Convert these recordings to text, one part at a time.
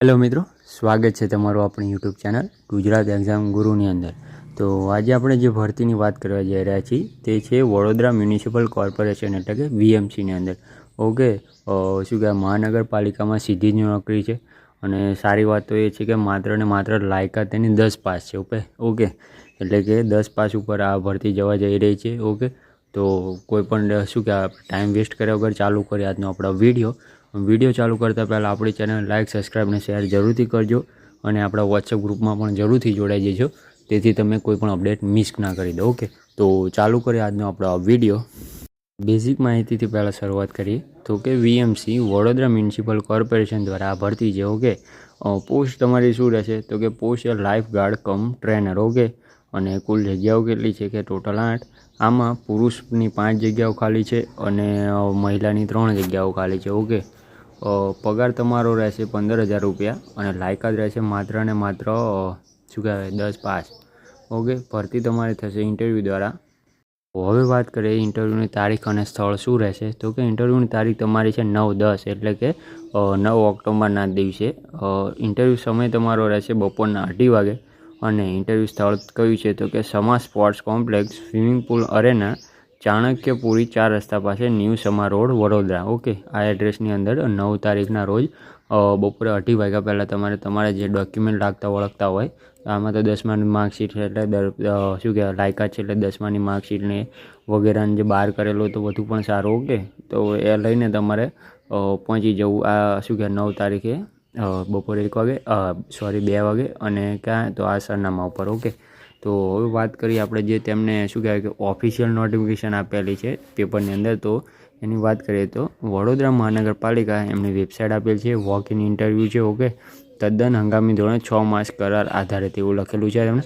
Hello મિત્રો, સ્વાગત છે તમારું આપણી યુટ્યુબ ચેનલ ગુજરાત એક્ઝામ ગુરુની અંદર. તો આજે આપણે જે ભરતીની વાત કરવા જઈ રહ્યા છીએ તે છે વડોદરા મ્યુનિસિપલ કોર્પોરેશન એટલે કે વીએમસીની અંદર. ઓકે શું કહેવાય, મહાનગરપાલિકામાં સીધી જ નોકરી છે અને સારી વાત તો એ છે કે માત્ર ને માત્ર લાયકાત તેની દસ પાસ છે, ઓકે? ઓકે, એટલે કે દસ પાસ ઉપર આ ભરતી જવા જઈ રહી છે, ઓકે? તો કોઈ પણ, શું કહેવાય, ટાઈમ વેસ્ટ કર્યા વગર ચાલુ કરીએ આજનો આપણો વીડિયો. વીડિયો ચાલુ કરતાં પહેલાં આપણી ચેનલ લાઇક સબસ્ક્રાઈબ અને શેર જરૂરથી કરજો અને આપણા વોટ્સએપ ગ્રુપમાં પણ જરૂરથી જોડાઈ જજો. તેથી તમે કોઈ પણ અપડેટ મિસ ના કરી દો ઓકે તો ચાલુ કરીએ આજનો આપણો વીડિયો. બેઝિક માહિતીથી પહેલાં શરૂઆત કરીએ. તો કે વીએમસી વડોદરા મ્યુનિસિપલ કોર્પોરેશન દ્વારા આ ભરતી છે ઓકે પોસ્ટ તમારી શું રહેશે? તો કે post lifeguard cum trainer okay અને કુલ જગ્યાઓ કેટલી છે કે ટોટલ આઠ? આમાં પુરુષની પાંચ જગ્યાઓ ખાલી છે અને મહિલાની ત્રણ જગ્યાઓ ખાલી છે. ઓકે. પગાર તમારો રહેશે પંદર હજાર રૂપિયા અને લાયકાત રહેશે માત્ર ને માત્ર શું કહેવાય, દસ પાસ. ઓકે, ભરતી તમારી થશે ઇન્ટરવ્યૂ દ્વારા. હવે વાત કરીએ ઇન્ટરવ્યૂની તારીખ અને સ્થળ શું રહેશે? તો કે ઇન્ટરવ્યૂની તારીખ તમારી છે નવ દસ, એટલે કે નવ ઓક્ટોબરના દિવસે. ઇન્ટરવ્યૂ સમય તમારો રહેશે બપોરના અઢી વાગે. અને ઇન્ટરવ્યૂ સ્થળ કયું છે તો કે Sama sports complex swimming pool arena Chanakyapuri ચાર રસ્તા પાસે new Sama road, Vadodara. Okay આ એડ્રેસની અંદર નવ તારીખના રોજ બપોરે અઢી વાગ્યા પહેલાં તમારે તમારે જે ડોક્યુમેન્ટ લાગતા ઓળખતા હોય, આમાં તો દસમાની માર્કશીટ છે એટલે શું કહેવાય, લાયકાત છે એટલે દસમાની માર્કશીટને વગેરેને જે બહાર કરેલો તો વધુ પણ સારું ઓકે તો એ લઈને તમારે પહોંચી જવું. આ, શું કહેવાય, નવ તારીખે બપોરે એક વાગે સોરી બે વાગે અને ક્યાં? તો આ સરનામા ઉપર ઓકે તો હવે વાત કરીએ આપણે જે તેમને શું કહેવાય કે ઓફિશિયલ નોટિફિકેશન આપેલી છે પેપરની અંદર, તો એની વાત કરીએ તો વડોદરા મહાનગરપાલિકા એમની વેબસાઇટ આપેલ છે વોક ઇન ઇન્ટરવ્યૂ છે ઓકે તદ્દન હંગામી ધોરણે છ માસ કરાર આધારે તેવું લખેલું છે તેમણે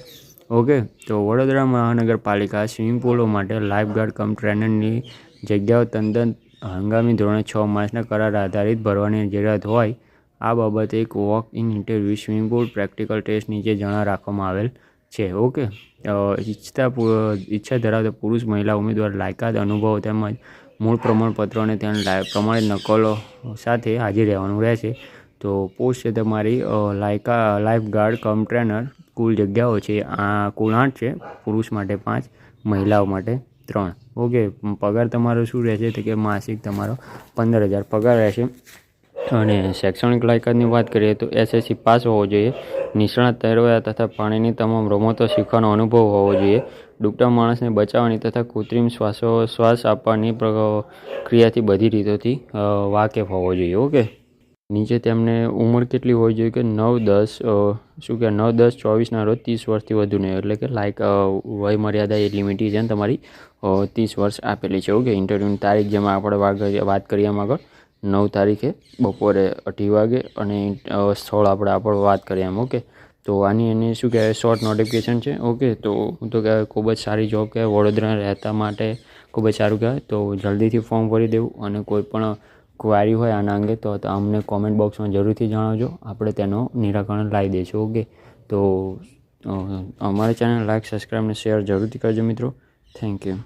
ઓકે તો વડોદરા મહાનગરપાલિકા સ્વિમિંગ પુલો માટે લાઇફગાર્ડ કમ ટ્રેનરની જગ્યાઓ તદ્દન હંગામી ધોરણે છ માસના કરાર આધારિત ભરવાની જરૂરિયાત હોય આ બાબતે એક walk in interview swimming pool practical test નીચે જણા રાખવામાં આવેલ છે ઓકે ઈચ્છતા ઈચ્છા ધરાવતા પુરુષ, મહિલા, ઉમેદવાર, લાયકાત, અનુભવ તેમજ મૂળ પ્રમાણપત્રો અને તેના પ્રમાણિત નકલો સાથે હાજર રહેવાનું રહેશે. તો પોસ્ટ છે તમારી લાયકા લાઈફ ગાર્ડ કમ ટ્રેનર કુલ જગ્યાઓ છે, આ કુલ આઠ છે, પુરુષ માટે પાંચ, મહિલાઓ માટે ત્રણ. ઓકે પગાર તમારો શું રહેશે? તો કે માસિક તમારો પંદર હજાર પગાર રહેશે. અને શૈક્ષણિક લાયકાતની વાત કરીએ તો એસએસસી પાસ હોવો જોઈએ. નિષ્ણાત તૈરવા તથા પાણીની તમામ રમતો શીખવાનો અનુભવ હોવો જોઈએ. ડૂબતા માણસને બચાવવાની તથા કૃત્રિમ શ્વાસો શ્વાસ આપવાની ક્રિયાથી બધી રીતોથી વાકેફ હોવો જોઈએ, ઓકે? નીચે તેમને ઉંમર કેટલી હોવી જોઈએ કે નવ, દસ શું કે નવ, દસ, ચોવીસના રોજ ત્રીસ વર્ષથી વધુ નહીં એટલે કે લાઇક વયમર્યાદા વય મર્યાદા એ લિમિટેશન તમારી ત્રીસ વર્ષ આપેલી છે, ઓકે? ઇન્ટરવ્યૂની તારીખ જેમાં આપણે વાત કરીએ એમાં આગળ. નવ તારીખે બપોરે અઢી વાગે અને સ્થળ આપણે આપણે વાત કરીએ એમ, ઓકે? તો આની એને શું કહેવાય શોર્ટ નોટિફિકેશન છે, ઓકે? તો હું તો કહેવાય, ખૂબ જ સારી જોબ કહેવાય વડોદરા રહેતા માટે ખૂબ જ સારું કહેવાય. તો જલ્દીથી ફોર્મ ભરી દેવું અને કોઈ પણ ક્વારી હોય આના અંગે તો અમને કોમેન્ટ બોક્સમાં જરૂરથી જણાવજો. આપણે તેનો નિરાકરણ લાવી દઈશું, ઓકે? તો અમારી ચેનલ લાઈક સબસ્ક્રાઈબ અને શેર જરૂરથી કરજો મિત્રો. Thank you